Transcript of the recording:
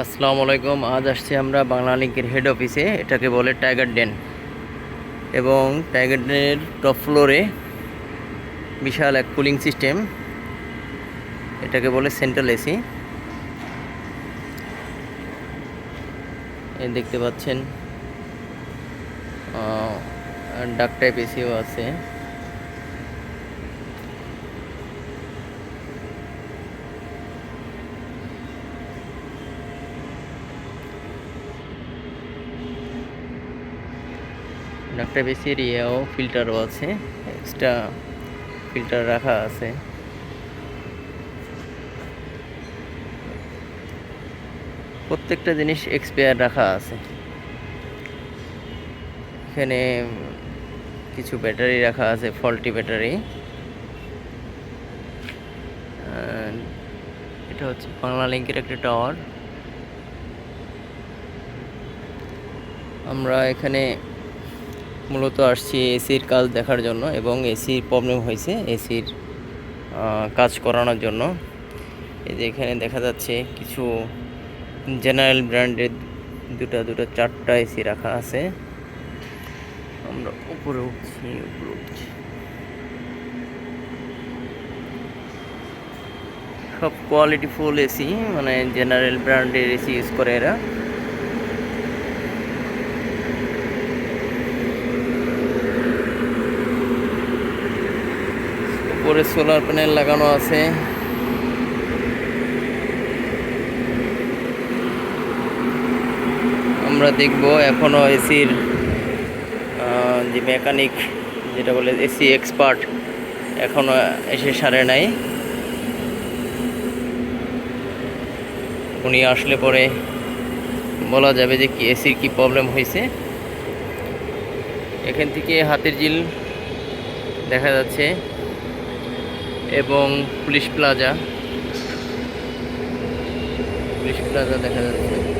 আসসালামু আলাইকুম। আজ আসছি আমরা বাংলা লিঙ্কের হেড অফিসে এটাকে বলে টাইগার ডেন এবং টাইগার ডেনের টপ ফ্লোরে বিশাল এক কুলিং সিস্টেম এটাকে বলে সেন্ট্রাল এসি দেখতে পাচ্ছেন ডাক টাইপ এসিও আছে। ডাকটা বেশি এরিয়াও ফিল্টারও আছে এক্সট্রা ফিল্টার রাখা আছে। প্রত্যেকটা জিনিস এক্সপায়ার রাখা আছে। এখানে কিছু ব্যাটারি রাখা আছে, ফল্টি ব্যাটারি। এটা হচ্ছে বাংলা লিঙ্কের একটা টাওয়ার আমরা এখানে মূলত আসছি এসির কাজ দেখার জন্য এবং এসির প্রবলেম হয়েছে, এসির কাজ করানোর জন্য। এই যে এখানে দেখা যাচ্ছে কিছু জেনারেল ব্র্যান্ডের দুটা, দুটো, চারটা এসি রাখা আছে। আমরা উপরে উঠছি উপরে উঠছি। সব কোয়ালিটি ফুল এসি মানে জেনারেল ব্র্যান্ডের এসি ইউজ করে এরা। উপরে সোলার প্যানেল লাগানো আছে। আমরা দেখব এখনও এসির যে মেকানিক, যেটা বলে এসি এক্সপার্ট, এখনও এসে সারে নাই। উনি আসলে পরে বলা যাবে যে কি এসির কি প্রবলেম হয়েছে। এখান থেকে হাতের জিল দেখা যাচ্ছে। এবং পুলিশ প্লাজা। পুলিশ প্লাজা দেখা যাচ্ছে।